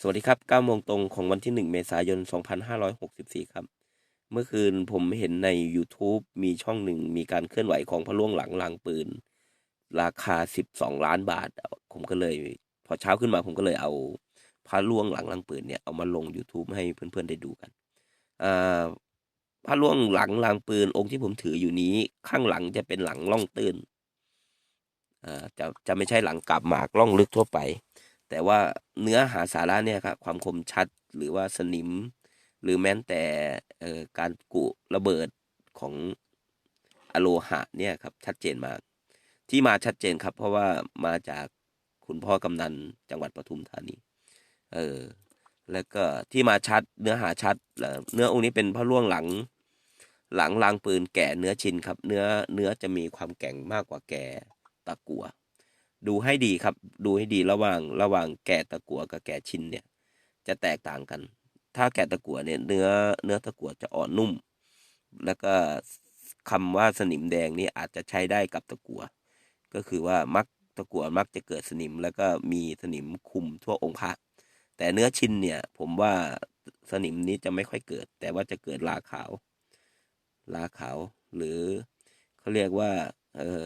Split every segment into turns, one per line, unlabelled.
สวัสดีครับ9โมงตรงของวันที่ 1 เมษายน 2564 ครับ เมื่อคืนผมเห็นใน YouTube มีช่องหนึ่งมีการเคลื่อนไหวของพระล่วงหลังลางปืน ราคา 12 ล้านบาท ผมก็เลย พอเช้าขึ้นมาผมก็เลยเอาพระล่วงหลังลางปืนเนี่ยเอามาลง YouTube ให้เพื่อนๆได้ดูกันอ่าพระล่วงหลังลางปืนองค์ที่ผมถืออยู่นี้ข้างหลังจะเป็นหลังล่องตื้นอ่าจะจะไม่ใช่หลังกลับหมากล่องลึกทั่วไป แต่ว่าเนื้อหาสาระเนี่ยครับความคมชัดหรือว่าสนิม หรือแม้แต่เอ่อการกุระเบิดของอโลหะเนี่ยครับชัดเจนมาก ที่มาชัดเจนครับ เพราะว่ามาจากคุณพ่อกำนันจังหวัดปทุมธานีเออแล้วก็ที่มาชัดเนื้อหาชัดเนื้อองค์นี้เป็นพระล่วงหลัง หลังลางปืนแก่เนื้อชินครับ เนื้อเนื้อจะมีความแข็งมากกว่าแก่ตะกัว ดูให้ดีครับ ดูให้ดีระหว่างระหว่างแก่ตะกัวกับแก่ชินเนี่ย จะแตกต่างกัน ถ้าแก่ตะกัวเนี่ยเนื้อเนื้อตะกัวจะอ่อนนุ่ม แล้วก็คำว่าสนิมแดงนี่อาจจะใช้ได้กับตะกัวก็คือว่ามักตะกัวมักจะเกิดสนิมแล้วก็มีสนิมคุมทั่วองค์พระแต่เนื้อชินเนี่ย ผมว่าสนิมนี้จะไม่ค่อยเกิด แต่ว่าจะเกิดลาขาว ลาขาว หรือเขาเรียกว่า เออ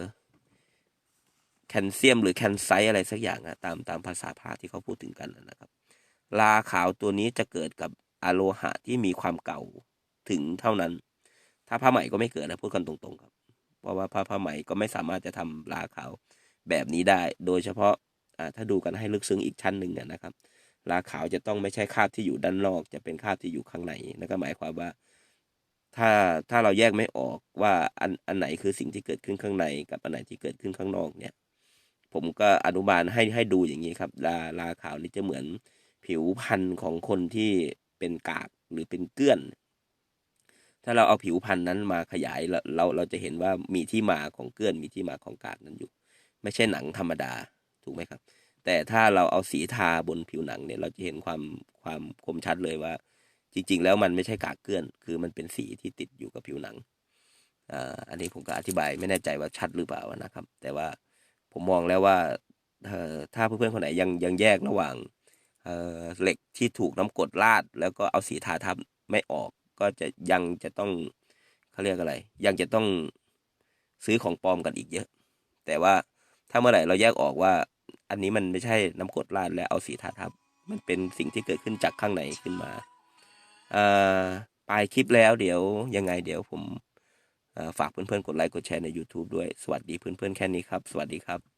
แคลเซียมหรือแคลไซต์อะไรสักอย่างอะตามตามภาษาพระที่เขาพูดถึงกันนะครับ ลาขาวตัวนี้จะเกิดกับอะโลหะที่มีความเก่าถึงเท่านั้น ถ้าผ้าไหม่ก็ไม่เกิดนะพูดกันตรงๆครับ เพราะว่าผ้าผ้าไหม่ก็ไม่สามารถจะทำลาขาวแบบนี้ได้ โดยเฉพาะอ่าถ้าดูกันให้ลึกซึ้งอีกชั้นหนึ่งนะครับลาขาวจะต้องไม่ใช่คราบที่อยู่ด้านนอก จะเป็นคราบที่อยู่ข้างในนั่นก็หมายความว่า ถ้าถ้าเราแยกไม่ออกว่าอันอันไหนคือสิ่งที่เกิดขึ้นข้างในกับอันไหนที่เกิดขึ้นข้างนอกเนี่ย ผมก็อนุบาลให้ให้ดูอย่างนี้ครับลาลาขาวนี่จะเหมือนผิวพันธุ์ของคนที่เป็นกากหรือเป็นเกลื้อน ถ้าเราเอาผิวพันธุ์นั้นมาขยายเราเราเราจะเห็นว่ามีที่มาของเกลื้อนมีที่มาของกากนั้นอยู่ ไม่ใช่หนังธรรมดาถูกไหมครับ แต่ถ้าเราเอาสีทาบนผิวหนังเนี่ยเราจะเห็นความความคมชัดเลยว่า จริง ๆ แล้วมันไม่ใช่กากเกลื้อน คือมันเป็นสีที่ติดอยู่กับผิวหนังอ่าอันนี้ผมก็อธิบายไม่แน่ใจว่าชัดหรือเปล่านะครับ แต่ว่า ผมมองแล้วว่าถ้าเพื่อนๆคนไหนยังยังแยกระหว่างเเหล็กที่ถูกน้ำกรดราด แล้วก็เอาสีทาทับไม่ออก ก็จะยังจะต้องเขาเรียกอะไร ยังจะต้องซื้อของปลอมกันอีกเยอะ แต่ว่าถ้าเมื่อไหร่เราแยกออกว่า อันนี้มันไม่ใช่น้ำกรดราดแล้วเอาสีทาทับ มันเป็นสิ่งที่เกิดขึ้นจากข้างในขึ้นมาอ่อปลายคลิปแล้วเดี๋ยวยังไงเดี๋ยวผม ฝากเพื่อนๆกดไลค์กดแชร์ใน YouTube ด้วย สวัสดีเพื่อนๆแค่นี้ครับ สวัสดีครับ